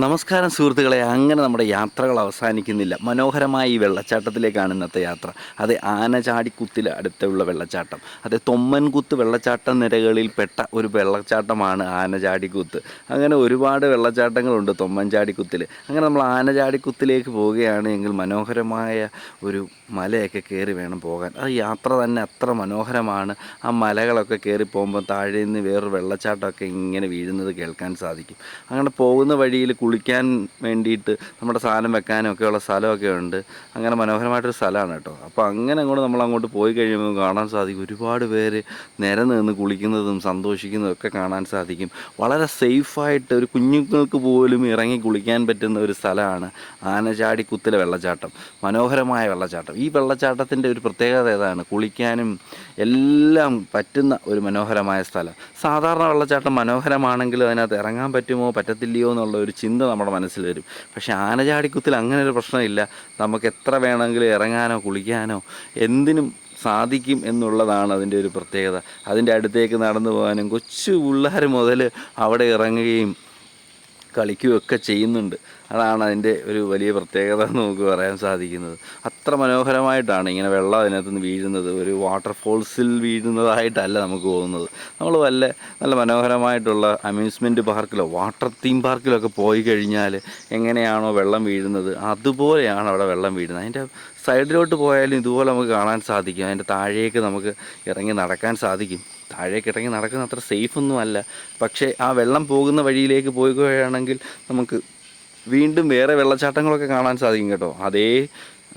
നമസ്കാരം സുഹൃത്തുക്കളെ. അങ്ങനെ നമ്മുടെ യാത്രകൾ അവസാനിക്കുന്നില്ല. മനോഹരമായ ഈ വെള്ളച്ചാട്ടത്തിലേക്കാണ് ഇന്നത്തെ യാത്ര. അത് ആനചാടിക്കുത്തിൽ അടുത്തുള്ള വെള്ളച്ചാട്ടം. അത് തൊമ്മൻകുത്ത് വെള്ളച്ചാട്ട നിരകളിൽ പെട്ട ഒരു വെള്ളച്ചാട്ടമാണ് ആനചാടിക്കുത്ത് അങ്ങനെ ഒരുപാട് വെള്ളച്ചാട്ടങ്ങളുണ്ട് തൊമ്മൻചാടിക്കുത്തിൽ അങ്ങനെ നമ്മൾ ആനചാടിക്കുത്തിലേക്ക് പോവുകയാണ് എങ്കിൽ മനോഹരമായ ഒരു മലയൊക്കെ കയറി വേണം പോകാൻ. ആ യാത്ര തന്നെ അത്ര മനോഹരമാണ്. ആ മലകളൊക്കെ കയറി പോകുമ്പോൾ താഴെ നിന്ന് വേറൊരു വെള്ളച്ചാട്ടമൊക്കെ ഇങ്ങനെ വീഴുന്നത് കേൾക്കാൻ സാധിക്കും. അങ്ങനെ പോകുന്ന വഴിയിൽ കുളിക്കാൻ വേണ്ടിയിട്ട് നമ്മുടെ സാധനം വെക്കാനും ഒക്കെയുള്ള സ്ഥലമൊക്കെ ഉണ്ട്. അങ്ങനെ മനോഹരമായിട്ടൊരു സ്ഥലമാണ് കേട്ടോ. അപ്പോൾ അങ്ങനെ അങ്ങോട്ട് നമ്മൾ അങ്ങോട്ട് പോയി കഴിയുമ്പോൾ കാണാൻ സാധിക്കും. ഒരുപാട് പേര് നിരന്ന് നിന്ന് കുളിക്കുന്നതും സന്തോഷിക്കുന്നതും ഒക്കെ കാണാൻ സാധിക്കും. വളരെ സേഫായിട്ട് ഒരു കുഞ്ഞുങ്ങൾക്ക് പോലും ഇറങ്ങി കുളിക്കാൻ പറ്റുന്ന ഒരു സ്ഥലമാണ് ആനചാടി കുത്തിലെ വെള്ളച്ചാട്ടം. മനോഹരമായ വെള്ളച്ചാട്ടം. ഈ വെള്ളച്ചാട്ടത്തിന്റെ ഒരു പ്രത്യേകത ഏതാണ്? കുളിക്കാനും എല്ലാം പറ്റുന്ന ഒരു മനോഹരമായ സ്ഥലം. സാധാരണ വെള്ളച്ചാട്ടം മനോഹരമാണെങ്കിലും അതിനകത്ത് ഇറങ്ങാൻ പറ്റുമോ? പറ്റത്തില്ലയോ എന്നുള്ള ഒരു ചിന്ത നമ്മുടെ മനസ്സിൽ വരും. പക്ഷേ ആനചാടിക്കുത്തിൽ അങ്ങനെ ഒരു പ്രശ്നമില്ല. നമുക്ക് എത്ര വേണമെങ്കിലും ഇറങ്ങാനോ കുളിക്കാനോ എന്തിനും സാധിക്കും എന്നുള്ളതാണ് അതിന്റെ ഒരു പ്രത്യേകത. അതിന്റെ അടുത്തേക്ക് നടന്നു പോകാനും കൊച്ചു പിള്ളേർ മുതൽ അവിടെ ഇറങ്ങുകയും കളിക്കുകയൊക്കെ ചെയ്യുന്നുണ്ട്. അതാണ് അതിന്റെ ഒരു വലിയ പ്രത്യേകത എന്ന് നമുക്ക് പറയാൻ സാധിക്കുന്നത്. അത്ര മനോഹരമായിട്ടാണ് ഇങ്ങനെ വെള്ളം അതിനകത്ത് നിന്ന് വീഴുന്നത്. ഒരു വാട്ടർഫോൾസിൽ വീഴുന്നതായിട്ടല്ല നമുക്ക് തോന്നുന്നത്. നമ്മൾ വല്ല നല്ല മനോഹരമായിട്ടുള്ള അമ്യൂസ്മെന്റ് പാർക്കിലോ വാട്ടർ തീം പാർക്കിലൊക്കെ പോയി കഴിഞ്ഞാൽ എങ്ങനെയാണോ വെള്ളം വീഴുന്നത് അതുപോലെയാണ് അവിടെ വെള്ളം വീഴുന്നത്. അതിന്റെ സൈഡിലോട്ട് പോയാലും ഇതുപോലെ നമുക്ക് കാണാൻ സാധിക്കും. അതിന്റെ താഴേക്ക് നമുക്ക് ഇറങ്ങി നടക്കാൻ സാധിക്കും. താഴേക്ക് ഇറങ്ങി നടക്കുന്ന അത്ര സേഫ് ഒന്നും അല്ല പക്ഷേ ആ വെള്ളം പോകുന്ന വഴിയിലേക്ക് പോവുകയാണെങ്കിൽ നമുക്ക് വീണ്ടും വേറെ വെള്ളച്ചാട്ടങ്ങളൊക്കെ കാണാൻ സാധിക്കും കേട്ടോ. അതേ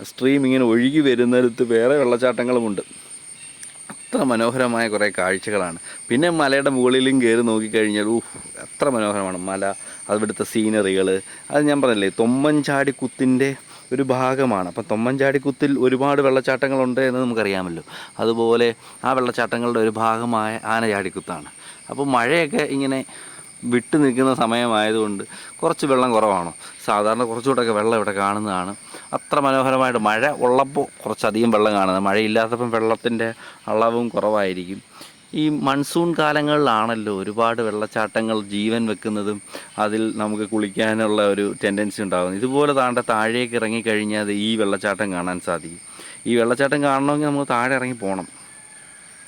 സ്ട്രീം ഇങ്ങനെ ഒഴുകി വരുന്നിടത്ത് വേറെ വെള്ളച്ചാട്ടങ്ങളുമുണ്ട്. അത്ര മനോഹരമായ കുറേ കാഴ്ചകളാണ്. പിന്നെ മലയുടെ മുകളിലും കയറി നോക്കിക്കഴിഞ്ഞാൽ ഊഹ് അത്ര മനോഹരമാണ്. മല അവിടുത്തെ സീനറികൾ അത് ഞാൻ പറഞ്ഞില്ലേ തൊമ്മൻചാടി കുത്തിന്റെ ഒരു ഭാഗമാണ്. അപ്പം തൊമ്മൻചാടിക്കുത്തിൽ ഒരുപാട് വെള്ളച്ചാട്ടങ്ങളുണ്ട് എന്ന് നമുക്കറിയാമല്ലോ. അതുപോലെ ആ വെള്ളച്ചാട്ടങ്ങളുടെ ഒരു ഭാഗമായ ആനചാടിക്കുത്താണ്. അപ്പോൾ മഴയൊക്കെ ഇങ്ങനെ വിട്ടു നിൽക്കുന്ന സമയമായതുകൊണ്ട് കുറച്ച് വെള്ളം കുറവാണോ? സാധാരണ കുറച്ചുകൂടെയൊക്കെ വെള്ളം ഇവിടെ കാണുന്നതാണ്. അത്ര മനോഹരമായിട്ട് മഴ ഉള്ളപ്പോൾ കുറച്ചധികം വെള്ളം കാണുന്നത്. മഴയില്ലാത്തപ്പം വെള്ളത്തിന്റെ അളവും കുറവായിരിക്കും. ഈ മൺസൂൺ കാലങ്ങളിലാണല്ലോ ഒരുപാട് വെള്ളച്ചാട്ടങ്ങൾ ജീവൻ വെക്കുന്നതും അതിൽ നമുക്ക് കുളിക്കാനുള്ള ഒരു ടെൻഡൻസി ഉണ്ടാകുന്നത്. ഇതുപോലെ താണ്ട താഴേക്ക് ഇറങ്ങിക്കഴിഞ്ഞാൽ ഈ വെള്ളച്ചാട്ടം കാണാൻ സാധിക്കും. ഈ വെള്ളച്ചാട്ടം കാണണമെങ്കിൽ നമുക്ക് താഴെ ഇറങ്ങി പോകണം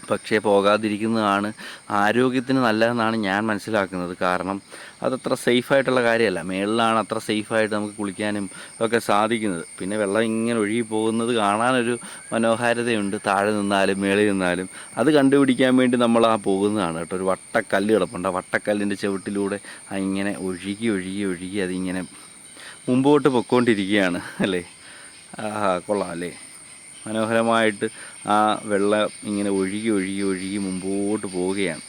പക്ഷേ പോകാതിരിക്കുന്നതാണ് ആരോഗ്യത്തിന് നല്ലതെന്നാണ് ഞാൻ മനസ്സിലാക്കുന്നത്. കാരണം അതത്ര സേഫായിട്ടുള്ള കാര്യമല്ല. മേളിലാണ് അത്ര സേഫായിട്ട് നമുക്ക് കുളിക്കാനും ഒക്കെ സാധിക്കുന്നത്. പിന്നെ വെള്ളം ഇങ്ങനെ ഒഴുകി പോകുന്നത് കാണാനൊരു മനോഹാരിതയുണ്ട്. താഴെ നിന്നാലും മേളിൽ നിന്നാലും. അത് കണ്ടുപിടിക്കാൻ വേണ്ടി നമ്മൾ ആ പോകുന്നതാണ് കേട്ടോ. ഒരു വട്ടക്കല്ല് കിടപ്പുണ്ട്. ആ വട്ടക്കല്ലിന്റെ ചവിട്ടിലൂടെ ആ ഇങ്ങനെ ഒഴുകി ഒഴുകി ഒഴുകി അതിങ്ങനെ മുമ്പോട്ട് പൊക്കോണ്ടിരിക്കുകയാണ് അല്ലേ? ആ കൊള്ളാം അല്ലേ? മനോഹരമായിട്ട് ആ വെള്ളം ഇങ്ങനെ ഒഴുകി ഒഴുകി ഒഴുകി മുമ്പോട്ട് പോവുകയാണ്.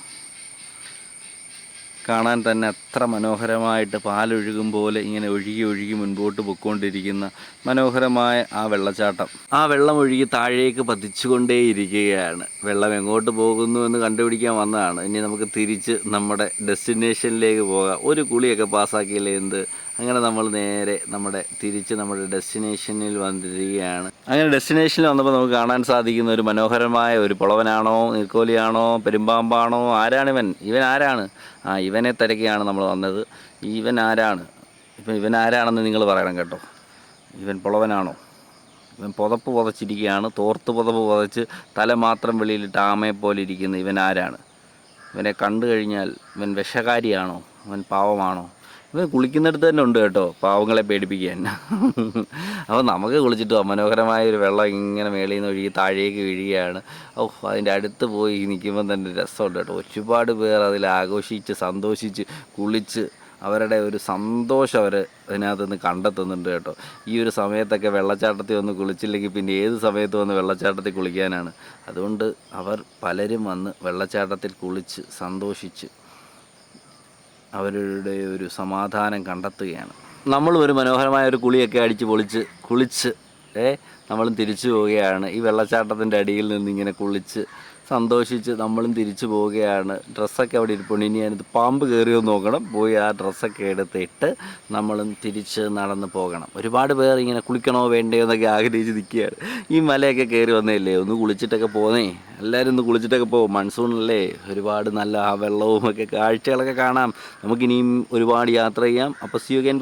കാണാൻ തന്നെ അത്ര മനോഹരമായിട്ട് പാലൊഴുകും പോലെ ഇങ്ങനെ ഒഴുകി ഒഴുകി മുൻപോട്ട് പൊയ്ക്കൊണ്ടിരിക്കുന്ന മനോഹരമായ ആ വെള്ളച്ചാട്ടം. ആ വെള്ളം ഒഴുകി താഴേക്ക് പതിച്ചുകൊണ്ടേയിരിക്കുകയാണ്. വെള്ളം എങ്ങോട്ട് പോകുന്നു എന്ന് കണ്ടുപിടിക്കാൻ വന്നതാണ്. ഇനി നമുക്ക് തിരിച്ച് നമ്മുടെ ഡെസ്റ്റിനേഷനിലേക്ക് പോകാം. ഒരു കുളിയൊക്കെ പാസ്സാക്കിയില്ലേ എന്ത് അങ്ങനെ നമ്മൾ നേരെ നമ്മുടെ തിരിച്ച് നമ്മുടെ ഡെസ്റ്റിനേഷനിൽ വന്നിരിക്കുകയാണ്. അങ്ങനെ ഡെസ്റ്റിനേഷനിൽ വന്നപ്പോൾ നമുക്ക് കാണാൻ സാധിക്കുന്ന ഒരു മനോഹരമായ ഒരു പുളവനാണോ നീർക്കോലിയാണോ പെരുമ്പാമ്പാണോ ആരാണ് ഇവൻ? ഇവൻ ആരാണ്? ആ ഇവനെ തിരക്കിയാണ് നമ്മൾ വന്നത്. ഇവൻ ആരാണ്? ഇപ്പം ഇവൻ ആരാണെന്ന് നിങ്ങൾ പറയണം കേട്ടോ. ഇവൻ പുളവനാണോ? ഇവൻ പുതപ്പ് പുതച്ചിരിക്കുകയാണ്. തോർത്ത് പുതപ്പ് പുതച്ച് തല മാത്രം വെളിയിലിട്ട് ആമയെ ഇരിക്കുന്ന ഇവൻ ആരാണ്? ഇവനെ കണ്ടു കഴിഞ്ഞാൽ ഇവൻ വിഷകാരിയാണോ? ഇവൻ പാവമാണോ? ഇവൻ കുളിക്കുന്നിടത്ത് തന്നെ ഉണ്ട് കേട്ടോ പാവങ്ങളെ പേടിപ്പിക്കാൻ. അപ്പോൾ നമുക്ക് കുളിച്ചിട്ട്. മനോഹരമായ ഒരു വെള്ളം ഇങ്ങനെ മേളിൽ നിന്ന് ഒഴുകി താഴേക്ക് വീഴുകയാണ്. ഓ അതിന്റെ അടുത്ത് പോയി നിൽക്കുമ്പോൾ തന്നെ രസമുണ്ട് കേട്ടോ. ഒരുപാട് പേർ അതിൽ ആഘോഷിച്ച് സന്തോഷിച്ച് കുളിച്ച് അവരുടെ ഒരു സന്തോഷം അവർ അതിനകത്ത് നിന്ന് കണ്ടെത്തുന്നുണ്ട് കേട്ടോ. ഈ ഒരു സമയത്തൊക്കെ വെള്ളച്ചാട്ടത്തിൽ വന്ന് കുളിച്ചില്ലെങ്കിൽ പിന്നെ ഏത് സമയത്ത് വന്ന് വെള്ളച്ചാട്ടത്തിൽ കുളിക്കാനാണ്. അതുകൊണ്ട് അവർ പലരും വന്ന് വെള്ളച്ചാട്ടത്തിൽ കുളിച്ച് സന്തോഷിച്ച് അവരുടെ ഒരു സമാധാനം കണ്ടെത്തുകയാണ്. നമ്മൾ ഒരു മനോഹരമായ ഒരു കുളിയൊക്കെ അടിച്ച് പൊളിച്ച് കുളിച്ച് ഏ നമ്മളും തിരിച്ചു പോവുകയാണ്. ഈ വെള്ളച്ചാട്ടത്തിന്റെ അടിയിൽ നിന്ന് ഇങ്ങനെ കുളിച്ച് സന്തോഷിച്ച് നമ്മളും തിരിച്ചു പോവുകയാണ്. ഡ്രസ്സൊക്കെ അവിടെ ഇരിപ്പുണ്ട്. ഇനി ഞാനിത് പാമ്പ് കയറിയോ നോക്കണം. പോയി ആ ഡ്രസ്സൊക്കെ എടുത്തിട്ട് നമ്മളും തിരിച്ച് നടന്ന് പോകണം. ഒരുപാട് പേർ ഇങ്ങനെ കുളിക്കണോ വേണ്ടയോ എന്നൊക്കെ ആഗ്രഹിച്ച് നിൽക്കുകയാണ്. ഈ മലയൊക്കെ കയറി വന്നതല്ലേ? ഒന്ന് കുളിച്ചിട്ടൊക്കെ പോന്നേ. എല്ലാവരും ഒന്ന് കുളിച്ചിട്ടൊക്കെ പോകും മൺസൂണല്ലേ ഒരുപാട് നല്ല ആ വെള്ളവും ഒക്കെ കാഴ്ചകളൊക്കെ കാണാം. നമുക്കിനിയും ഒരുപാട് യാത്ര ചെയ്യാം. അപ്പോൾ സി യു ഗെയിൻ